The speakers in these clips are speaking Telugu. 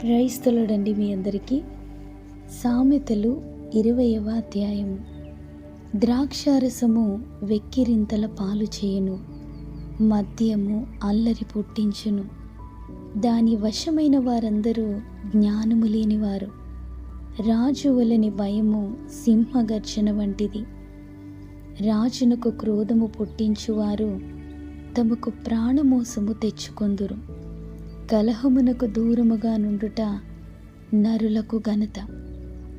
క్రైస్తలుడండి మీ అందరికీ. సామెతలు ఇరవయవ అధ్యాయము ద్రాక్షారసము వెక్కిరింతల పాలు చేయును మద్యము అల్లరి పుట్టించును. దాని వశమైన వారందరూ జ్ఞానము లేనివారు. రాజు వలని భయము సింహగర్జన వంటిది. రాజునకు క్రోధము పుట్టించువారు తమకు ప్రాణమోసము తెచ్చుకొందురు. కలహమునకు దూరముగా నుండుట నరులకు ఘనత.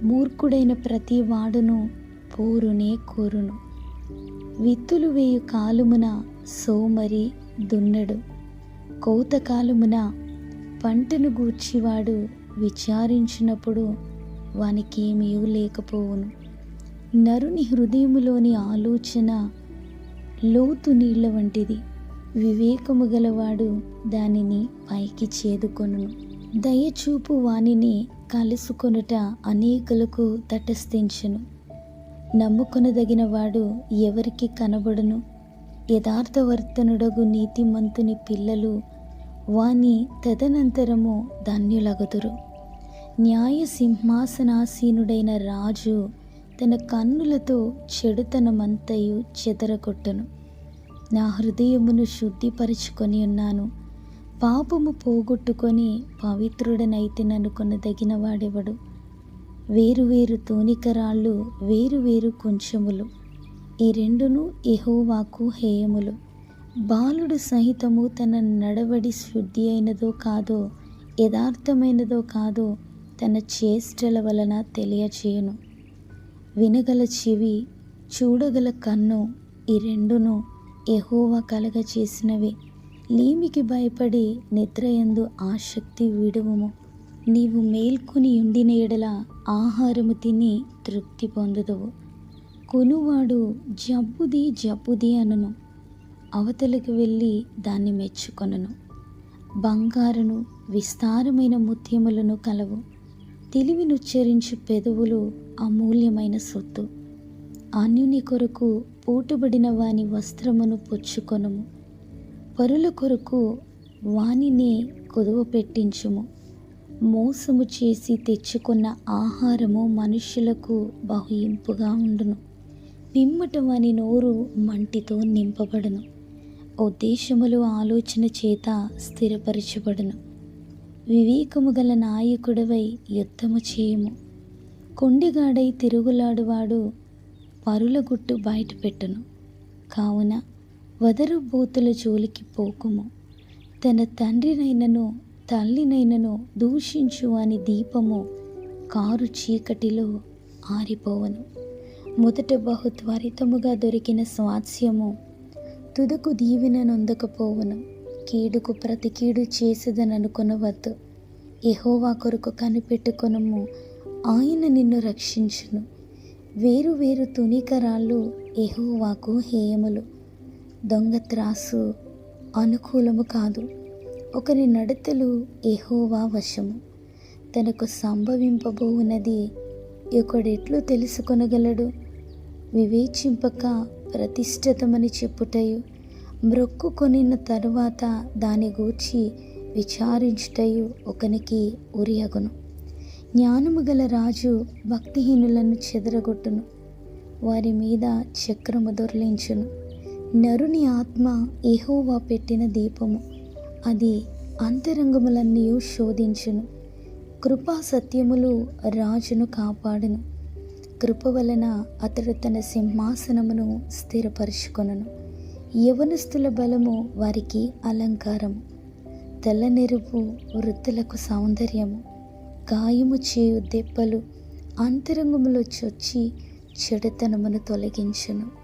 మూర్ఖుడైన ప్రతి వాడును పోరునే కోరును. విత్తులు వేయు కాలుమున సోమరి దున్నడు. కౌతకాలమున పంటను గూర్చివాడు విచారించినప్పుడు వానికేమీ లేకపోవును. నరుని హృదయములోని ఆలోచన లోతు నీళ్ళ వంటిది. వివేకము గలవాడు దానిని పైకి చేదుకొనును దయచూపు వానిని కలుసుకొనుట అనేకులకు తటస్థించును. నమ్ముకొనదగిన వాడు ఎవరికి కనబడును? యథార్థవర్తనుడగు నీతిమంతుని పిల్లలు వాని తదనంతరము ధన్యులగుదురు. న్యాయ సింహాసనాసీనుడైన రాజు తన కన్నులతో చెడుతనమంతయు చెదరగొట్టును. నా హృదయమును శుద్ధిపరుచుకొని ఉన్నాను. పాపము పోగొట్టుకొని పవిత్రుడనైతేననుకొనదగిన వాడెవడు వేరువేరు తూనికరాళ్ళు వేరువేరు కొంచెములు. ఈ రెండును ఎహోవాకు హేయములు. బాలుడు సహితము తన నడవడి శుద్ధి అయినదో కాదో యథార్థమైనదో కాదో తన చేష్టల వలన తెలియచేయను. వినగల చెవి చూడగల కన్ను ఈ రెండును ఎహోవా కలగ చేసినవే లేమికి భయపడి నిద్రయందు ఆసక్తి విడువము. నీవు మేల్కొని ఉండిన ఎడల ఆహారము తిని తృప్తి పొందుదవు. కొనువాడు జబ్బుది జబ్బుది అనను. అవతలకు వెళ్ళి దాన్ని మెచ్చుకొనను. బంగారును విస్తారమైన ముత్యములను కలవు. తెలివినుచ్చరించు పెదవులు అమూల్యమైన సొత్తు. అన్యుని కొరకు పూటుబడిన వాని వస్త్రమును పుచ్చుకొనుము. పరుల కొరకు వానినే కొదువ పెట్టించుము మోసము చేసి తెచ్చుకున్న ఆహారము మనుష్యులకు బహుయింపుగా ఉండును. పిమ్మట వాని నోరు మంటితో నింపబడును. ఉద్దేశములు ఆలోచన చేత స్థిరపరచబడును. వివేకము గల నాయకుడవై యుద్ధము చేయము. కొండిగాడై తిరుగులాడువాడు పరుల గుట్టు బయటపెట్టును కావున వదరు బోతుల జోలికి పోకుము. తన తండ్రినైనను తల్లినైనను దూషించు అని దీపము కారు చీకటిలో ఆరిపోవను. మొదట బహు త్వరితముగా దొరికిన స్వాస్యము తుదకు దీవెన నొందకపోవను. కీడుకు ప్రతి కీడు చేసేదననుకొనవద్దు. ఎహోవా కొరకు కనిపెట్టుకొనము. ఆయన నిన్ను రక్షించును. వేరు వేరు తునికరాళ్ళు ఎహోవాకు హేయములు. దొంగ త్రాసు అనుకూలము కాదు. ఒకరి నడతలు ఎహోవా వశము. తనకు సంభవింపబోవున్నది ఒకడెట్లు తెలుసుకొనగలడు. వివేచింపక ప్రతిష్ఠితమని చెప్పుటయు మ్రొక్కుకొనిన తరువాత దాని గూర్చి విచారించుటయు ఒకనికి ఉరియగును. జ్ఞానము గల రాజు భక్తిహీనులను చెదరగొట్టును. వారి మీద చక్రము దొర్లించును. నరుని ఆత్మ ఎహోవా పెట్టిన దీపము. అది అంతరంగములన్నీ శోధించును. కృపా సత్యములు రాజును కాపాడును. కృప వలన అతడు తన సింహాసనమును స్థిరపరుచుకొనను. యవనస్తుల బలము వారికి అలంకారము. తెల్లనెరుపు వృత్తులకు సౌందర్యము. గాయము చేయు దెబ్బలు అంతరంగములో చొచ్చి చెడుతనమును తొలగించును.